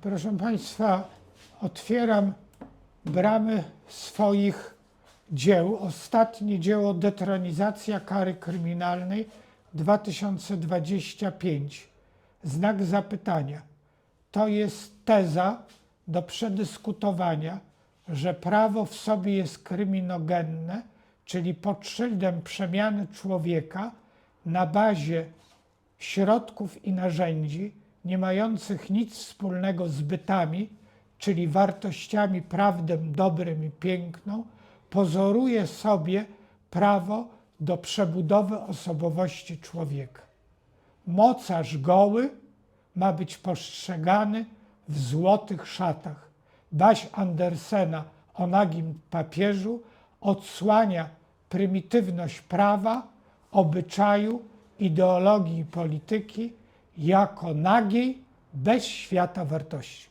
Proszę Państwa, otwieram bramy swoich dzieł. Ostatnie dzieło Detronizacja kary kryminalnej 2025. Znak zapytania. To jest teza do przedyskutowania, że prawo w sobie jest kryminogenne, czyli pod szyldem przemiany człowieka na bazie środków i narzędzi nie mających nic wspólnego z bytami, czyli wartościami, prawdem, dobrem i piękną, pozoruje sobie prawo do przebudowy osobowości człowieka. Mocarz goły ma być postrzegany w złotych szatach. Baś Andersena o nagim papieżu odsłania prymitywność prawa, obyczaju, ideologii i polityki jako nagiej, bez świata wartości.